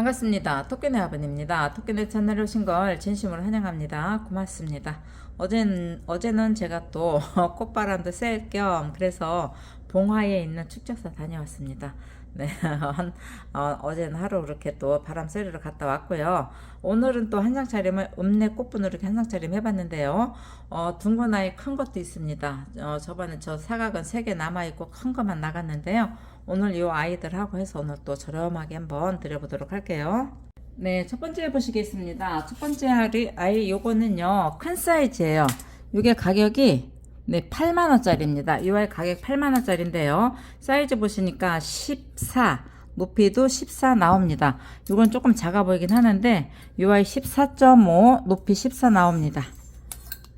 반갑습니다. 토끼네 아버님입니다. 토끼네 채널에 오신 걸 진심으로 환영합니다. 고맙습니다. 어제는, 어제는 제가 또 꽃바람도 쐴 겸 그래서 봉화에 있는 축제사 다녀왔습니다. 네, 한, 어, 제는 하루 그렇게 또 바람 쐬러 갔다 왔고요. 오늘은 또 한장 차림을 읍내 꽃분으로 이렇게 한장 차림 해봤는데요. 어, 둥근 아이 큰 것도 있습니다. 어, 저번에 저 사각은 3개 남아있고 큰 것만 나갔는데요. 오늘 이 아이들하고 해서 오늘 또 저렴하게 한번 드려보도록 할게요. 네, 첫 번째 보시겠습니다. 첫 번째 아이, 요거는요, 큰 사이즈예요. 이게 가격이 네, 8만원짜리입니다. 이 아이 가격 8만원짜리인데요. 사이즈 보시니까 14, 높이도 14 나옵니다. 이건 조금 작아 보이긴 하는데, 이 아이 14.5, 높이 14 나옵니다.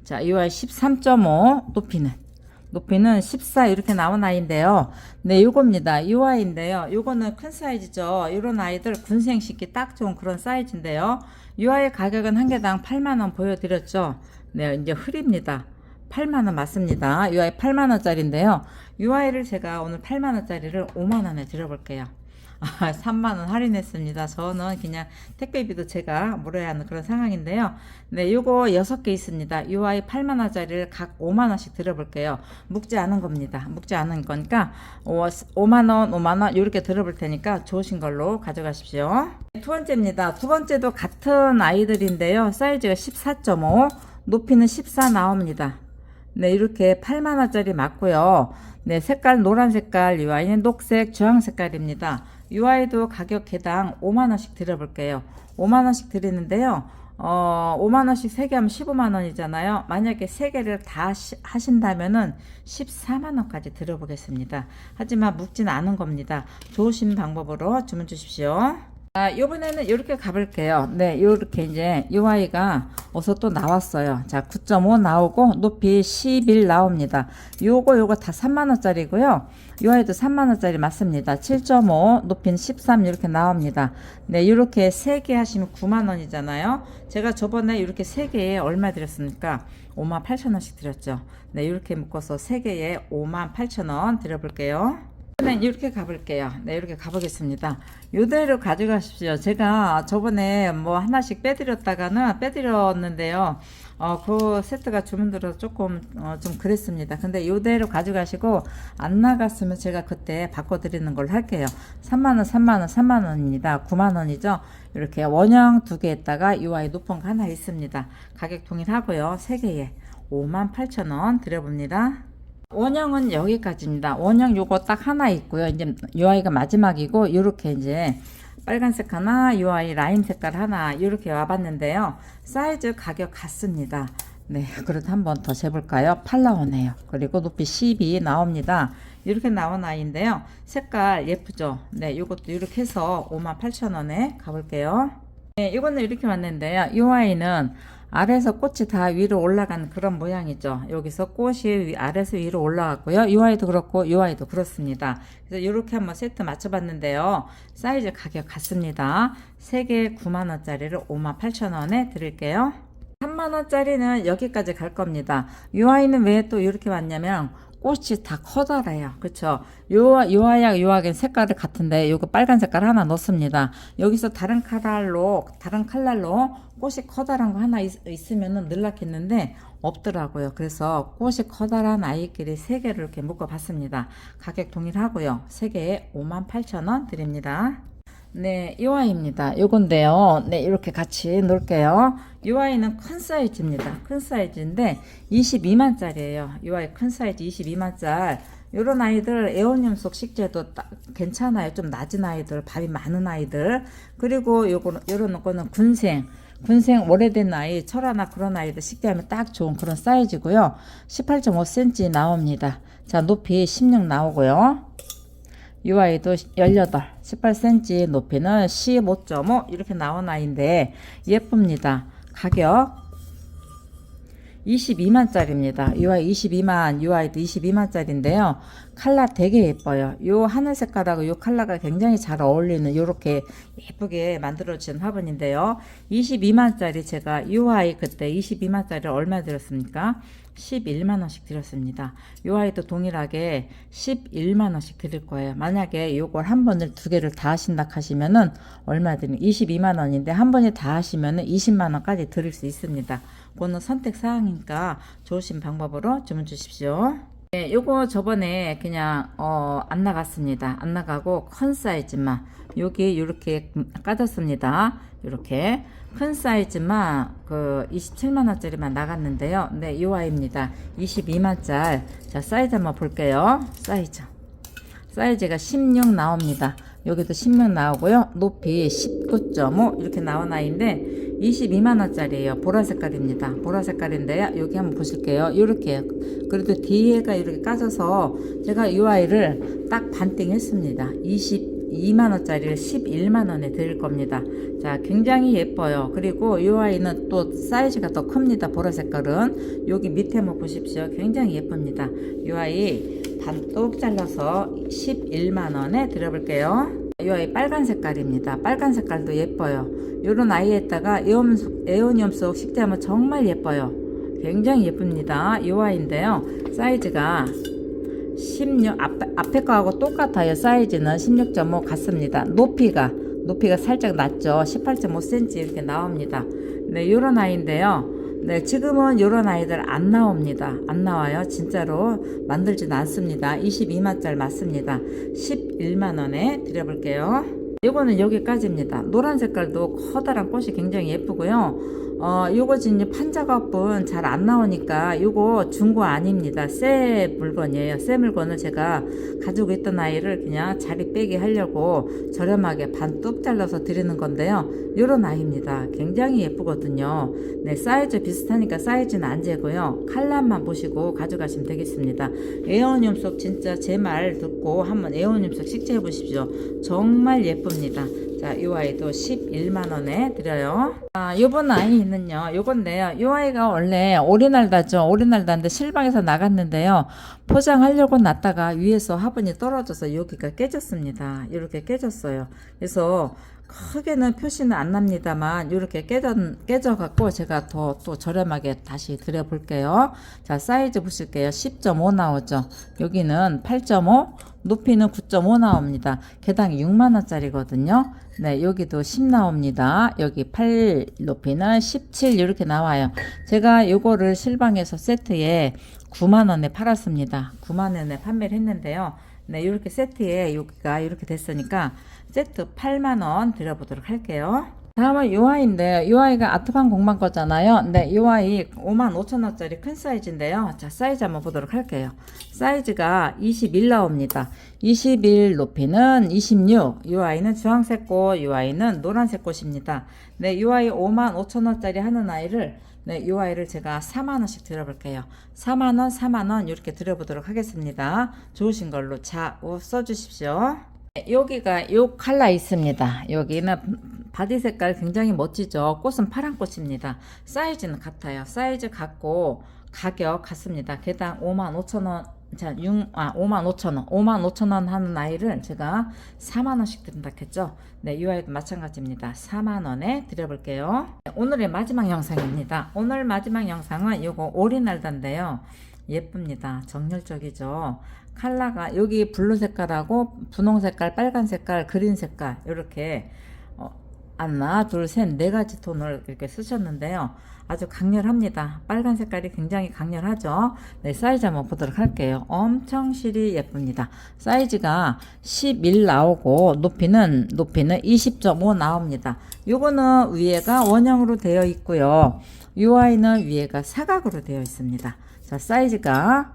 자, 이 아이 13.5, 높이는. 높이는 14 이렇게 나온 아이인데요. 네, 요겁니다. 요 아이인데요. 요거는 큰 사이즈죠. 이런 아이들 군생 시기 딱 좋은 그런 사이즈인데요. 요 아이 가격은 한 개당 8만원 보여드렸죠. 네, 이제 흐립니다. 8만원 맞습니다. 요 아이 8만원짜리인데요. 요 아이를 제가 오늘 8만원짜리를 5만원에 드려볼게요. 아, 3만원 할인했습니다. 저는 그냥 택배비도 제가 물어야 하는 그런 상황인데요. 네, 요거 6개 있습니다. 요 아이 8만원짜리를 각 5만원씩 드려볼게요. 묵지 않은 겁니다. 묵지 않은 거니까 5만원, 5만원 이렇게 들어볼 테니까 좋으신 걸로 가져가십시오. 두 번째입니다. 두 번째도 같은 아이들인데요. 사이즈가 14.5, 높이는 14 나옵니다. 네, 이렇게 8만원짜리 맞고요. 네, 색깔 노란 색깔, 이 아이는 녹색, 주황 색깔입니다. 이 아이도 가격 개당 5만원씩 드려볼게요. 5만원씩 드리는데요. 어, 5만원씩 3개 하면 15만원이잖아요. 만약에 3개를 다 시, 하신다면은 14만원까지 드려보겠습니다. 하지만 묵진 않은 겁니다. 좋으신 방법으로 주문 주십시오. 아, 요번에는 이렇게 가볼게요. 네, 요렇게 이제 요 아이가 어서 또 나왔어요. 자, 9.5 나오고 높이 11 나옵니다. 요거 요거 다 3만 원짜리고요. 요 아이도 3만 원짜리 맞습니다. 7.5 높이는 13 이렇게 나옵니다. 네, 요렇게 3개 하시면 9만 원이잖아요. 제가 저번에 이렇게 3개에 얼마 드렸습니까? 5만 8천 원씩 드렸죠. 네, 이렇게 묶어서 3개에 5만 8천 원 드려볼게요. 네, 이렇게 가볼게요. 네, 이렇게 가보겠습니다. 요대로 가져가십시오. 제가 저번에 뭐 하나씩 빼드렸다가는 빼드렸는데요. 어, 그 세트가 주문 들어서 조금, 어, 좀 그랬습니다. 근데 요대로 가져가시고 안 나갔으면 제가 그때 바꿔드리는 걸로 할게요. 3만원, 3만원, 3만원입니다. 9만원이죠. 이렇게 원형 두 개에다가 이 아이 높은 거 하나 있습니다. 가격 동일하고요. 세 개에 5만 8천원 드려봅니다. 원형은 여기까지입니다. 원형 요거 딱 하나 있고요. 이제 요 아이가 마지막이고 요렇게 이제 빨간색 하나, 요 아이 라임 색깔 하나 이렇게 와봤는데요. 사이즈 가격 같습니다. 네, 그래도 한 번 더 재볼까요? 8 나오네요. 그리고 높이 12 나옵니다. 이렇게 나온 아이인데요. 색깔 예쁘죠? 네, 요것도 이렇게 해서 58,000원에 가볼게요. 네, 이거는 이렇게 왔는데요. 이 아이는 아래에서 꽃이 다 위로 올라간 그런 모양이죠. 여기서 꽃이 위, 아래에서 위로 올라갔고요. 이 아이도 그렇고 이 아이도 그렇습니다. 그래서 이렇게 한번 세트 맞춰봤는데요. 사이즈 가격 같습니다. 3개 9만원짜리를 58,000원에 드릴게요. 3만원짜리는 여기까지 갈 겁니다. 이 아이는 왜 또 이렇게 왔냐면 꽃이 다 커다래요. 그쵸? 요, 요 아약, 요 아약 색깔이 같은데, 요거 빨간 색깔 하나 넣습니다. 여기서 다른 칼날로, 다른 칼날로 꽃이 커다란 거 하나 있, 으면은 늘락했는데, 없더라고요. 그래서 꽃이 커다란 아이끼리 세 개를 이렇게 묶어 봤습니다. 가격 동일하고요. 세 개에 58,000원 드립니다. 네, 이 아이입니다. 요건데요. 네, 이렇게 같이 놓을게요. 이 아이는 큰 사이즈입니다. 큰 사이즈인데 22만짜리예요. 이 아이 큰 사이즈 22만짜리. 요런 아이들 애완용 속 식재도 딱 괜찮아요. 좀 낮은 아이들, 밥이 많은 아이들. 그리고 요거 요런 거는 군생. 군생 오래된 아이, 철하나 그런 아이들 식대하면 딱 좋은 그런 사이즈고요. 18.5cm 나옵니다. 자, 높이 16 나오고요. 이 아이도 18, 18cm 높이는 15.5 이렇게 나온 아이인데 예쁩니다. 가격 22만짜리입니다. 이 아이 22만, 이 아이도 22만짜리인데요. 칼라 되게 예뻐요. 이 하늘 색깔하고 이 칼라가 굉장히 잘 어울리는 이렇게 예쁘게 만들어진 화분인데요. 22만짜리 제가 이 아이 그때 22만짜리 얼마 들었습니까? 11만원씩 드렸습니다. 요 아이도 동일하게 11만원씩 드릴 거예요. 만약에 요걸 한 번을 두 개를 다 하신다 하시면은 얼마 드리는 22만원인데 한 번에 다 하시면은 20만원까지 드릴 수 있습니다. 그거는 선택 사항이니까 좋으신 방법으로 주문 주십시오. 네, 요거 저번에 그냥 어, 안 나갔습니다. 안 나가고 큰 사이즈만 여기 이렇게 까졌습니다. 이렇게 큰 사이즈만 그 27만 원짜리만 나갔는데요. 네, 이 아이입니다. 22만짜리. 자, 사이즈 한번 볼게요. 사이즈. 사이즈가 16 나옵니다. 여기도 16 나오고요. 높이 19.5 이렇게 나온 아이인데 22만 원짜리예요. 보라 색깔입니다. 보라 색깔인데요. 여기 한번 보실게요. 이렇게 그래도 뒤에가 이렇게 까져서 제가 이 아이를 딱 반띵 했습니다. 22만 원짜리를 11만 원에 드릴 겁니다. 자, 굉장히 예뻐요. 그리고 이 아이는 또 사이즈가 더 큽니다. 보라 색깔은 여기 밑에 한번 보십시오. 굉장히 예쁩니다. 이 아이 반뚝 잘라서 11만 원에 드려볼게요. 이 아이 빨간 색깔입니다. 빨간 색깔도 예뻐요. 이런 아이에다가 에온, 에오니움 속 식재하면 정말 예뻐요. 굉장히 예쁩니다. 이 아이인데요. 사이즈가 16 앞에, 앞에 거하고 똑같아요. 사이즈는 16.5 같습니다. 높이가 높이가 살짝 낮죠. 18.5cm 이렇게 나옵니다. 네, 이런 아이인데요. 네, 지금은 이런 아이들 안 나옵니다. 안 나와요. 진짜로 만들지는 않습니다. 22만짜리 맞습니다. 11만원에 드려볼게요. 이거는 여기까지입니다. 노란 색깔도 커다란 꽃이 굉장히 예쁘고요. 어, 요거 지금 판작업은 잘안 나오니까 요거 중고 아닙니다. 새 물건이에요. 새 물건을 제가 가지고 있던 아이를 그냥 자리 빼기 하려고 저렴하게 반뚝 잘라서 드리는 건데요. 요런 아이입니다. 굉장히 예쁘거든요. 네, 사이즈 비슷하니까 사이즈는 안 재고요. 칼라만 보시고 가져가시면 되겠습니다. 에어늄 속 진짜 제 말 듣고 한번 에어늄 속 식재해 보십시오. 정말 예쁩니다. 자, 이 아이도 11만원에 드려요. 아, 요번 아이는요, 요건데요. 이 아이가 원래 오리날다죠. 오리날다인데 실방에서 나갔는데요. 포장하려고 놨다가 위에서 화분이 떨어져서 여기가 깨졌습니다. 이렇게 깨졌어요. 그래서 크게는 표시는 안 납니다만 이렇게 깨져 깨져 갖고 제가 더 또 저렴하게 다시 드려 볼게요. 자, 사이즈 보실게요. 10.5 나오죠. 여기는 8.5, 높이는 9.5 나옵니다. 개당 6만 원짜리거든요. 네, 여기도 10 나옵니다. 여기 8 높이는 17 이렇게 나와요. 제가 요거를 실방에서 세트에 9만 원에 팔았습니다. 9만 원에 판매를 했는데요. 네, 이렇게 세트에 여기가 이렇게 됐으니까 세트 8만 원 드려보도록 할게요. 다음은 요 아이가 아트방 공방 거잖아요. 네, 요 아이 5만 5천 원짜리 큰 사이즈인데요. 자, 사이즈 한번 보도록 할게요. 사이즈가 21 나옵니다. 21 높이는 26. 요 아이는 주황색 꽃, 요 아이는 노란색 꽃입니다. 네, 요 아이 5만 5천 원짜리 하는 아이를 네, 요 아이를 제가 4만 원씩 드려볼게요. 4만 원, 4만 원 이렇게 드려보도록 하겠습니다. 좋으신 걸로 자, 오, 써주십시오. 네, 여기가 요 칼라 있습니다. 여기는 바디 색깔 굉장히 멋지죠. 꽃은 파란 꽃입니다. 사이즈는 같아요. 사이즈 같고 가격 같습니다. 개당 5만 5천 원. 자, 6, 아, 5만 5천 원. 5만 5천 원 하는 아이를 제가 4만 원씩 드린다 했죠. 네, 이 아이도 마찬가지입니다. 4만 원에 드려볼게요. 네, 오늘의 마지막 영상입니다. 오늘 마지막 영상은 요거 오리날다인데요. 예쁩니다. 정열적이죠. 칼라가 여기 블루 색깔하고 분홍 색깔, 빨간 색깔, 그린 색깔 이렇게 어, 하나, 둘, 셋, 네 가지 톤을 이렇게 쓰셨는데요. 아주 강렬합니다. 빨간 색깔이 굉장히 강렬하죠. 네, 사이즈 한번 보도록 할게요. 엄청 실이 예쁩니다. 사이즈가 11 나오고 높이는 높이는 20.5 나옵니다. 요거는 위에가 원형으로 되어 있고요. 이 아이는 위에가 사각으로 되어 있습니다. 자, 사이즈가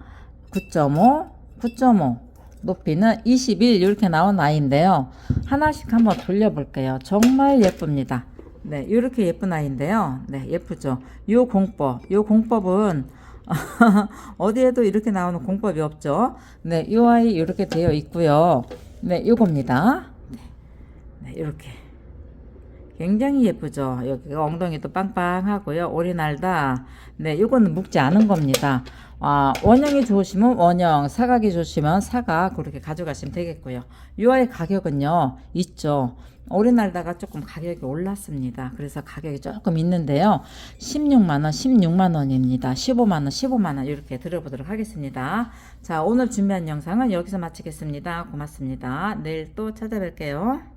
9.5, 9.5, 높이는 21 이렇게 나온 아이인데요. 하나씩 한번 돌려볼게요. 정말 예쁩니다. 네, 이렇게 예쁜 아이인데요. 네, 예쁘죠. 요 공법, 요 공법은 어디에도 이렇게 나오는 공법이 없죠. 네, 이 아이 이렇게 되어 있고요. 네, 요겁니다. 네, 네, 이렇게 굉장히 예쁘죠. 여기가 엉덩이도 빵빵하고요. 오리날다. 네, 이거는 묵지 않은 겁니다. 아, 원형이 좋으시면 원형, 사각이 좋으시면 사각 그렇게 가져가시면 되겠고요. 이 아이 가격은요, 있죠. 오리날다가 조금 가격이 올랐습니다. 그래서 가격이 조금 있는데요. 16만원, 16만원입니다. 15만원, 15만원 이렇게 들어보도록 하겠습니다. 자, 오늘 준비한 영상은 여기서 마치겠습니다. 고맙습니다. 내일 또 찾아뵐게요.